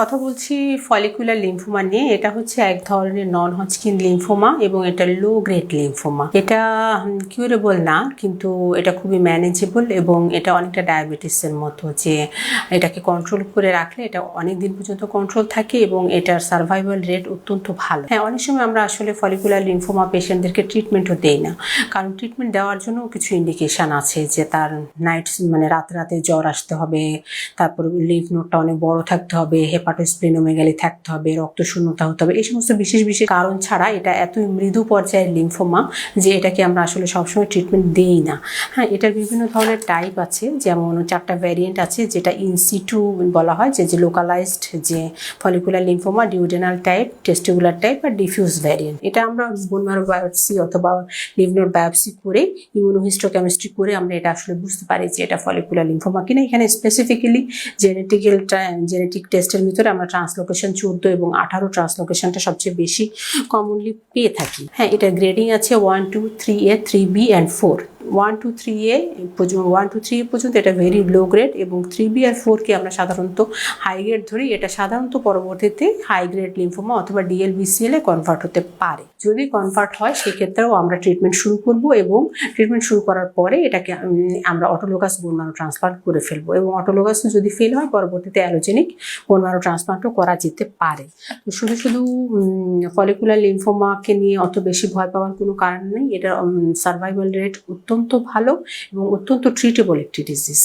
কথা বলছি follicular lymphoma নিয়ে। এটা হচ্ছে এক ধরনের নন হজকিন লিম্ফোমা এবং এটা লো গ্রেড লিম্ফোমা এটা কিউরেবল না, কিন্তু এটা খুবই ম্যানেজেবল এবং এটা অনেকটা ডায়াবেটিসের মতো যে এটাকে কন্ট্রোল করে রাখলে এটা অনেক দিন পর্যন্ত কন্ট্রোল থাকে এবং এটার সার্ভাইভাল রেট অত্যন্ত ভালো। হ্যাঁ অনেক সময় আমরা আসলে ফলিকুলার লিম্ফোমা পেশেন্টদেরকে ট্রিটমেন্টও দেই না। কারণ ট্রিটমেন্ট দেওয়ার জন্য কিছু ইন্ডিকেশন আছে যে তার নাইটস মানে রাতে রাতে জ্বর আসতে হবে, তারপর লিভ নোটটা অনেক বড় থাকতে হবে হেপাটোস্প্লিনোমেগালি থাকতে হবে, রক্ত শূন্যতা হতে হবে, এই সমস্ত বিশেষ বিশেষ কারণ ছাড়া এটা এতই মৃদু পর্যায়ের লিম্ফোমা যে এটাকে আমরা আসলে সবসময় ট্রিটমেন্ট দেই না। হ্যাঁ এটার বিভিন্ন ধরনের টাইপ আছে, যেমন চারটা ভ্যারিয়েন্ট আছে, যেটা ইনসিটু বলা হয়, যে যে লোকালাইজড যে follicular lymphoma duodenal type testicular type আর ডিফিউজ ভ্যারিয়েন্ট এটা আমরা বোন ম্যারো বায়োপসি অথবা লিভ নোট বায়োপসি করে ইমিউনোহিস্টোকেমিস্ট্রি করে আমরা এটা আসলে বুঝতে পারি যে এটা ফলিকুলার লিম্ফোমা কিনা। এখানে স্পেসিফিক্যালি জেনেটিক্যাল জেনেটিক টেস্টের ভিতরে আমরা ট্রান্সলোকেশন চোদ্দ এবং আঠারো ট্রান্সলোকেশনটা সবচেয়ে বেশি কমনলি পেয়ে থাকি। হ্যাঁ এটা গ্রেডিং আছে one two three A three B and four one two three A পর্যন্ত ওয়ান টু থ্রি পর্যন্ত এটা ভেরি লো গ্রেড এবং থ্রি বি আর ফোরকে আমরা সাধারণত হাই গ্রেড ধরি। এটা সাধারণত পরবর্তীতে হাই গ্রেড লিম্ফোমা অথবা ডিএলবিসিএল কনভার্ট হতে পারে। যদি কনভার্ট হয়, সেক্ষেত্রেও আমরা ট্রিটমেন্ট শুরু করব এবং ট্রিটমেন্ট শুরু করার পরে এটাকে আমরা অটোলোগাস বোন ম্যারো ট্রান্সপ্লান্ট করে ফেলব এবং অটোলোগাস যদি ফেল হয়, পরবর্তীতে অ্যালোজেনিক বোন ম্যারো ট্রান্সপ্লান্টও করা যেতে পারে। তো শুধু শুধু ফলিকুলার লিম্ফোমাকে নিয়ে অত বেশি ভয় পাওয়ার কোনো কারণ নেই। এটা সার্ভাইভাল রেট অত্যন্ত ভালো এবং অত্যন্ত ট্রিটেবল একটি ডিজিজ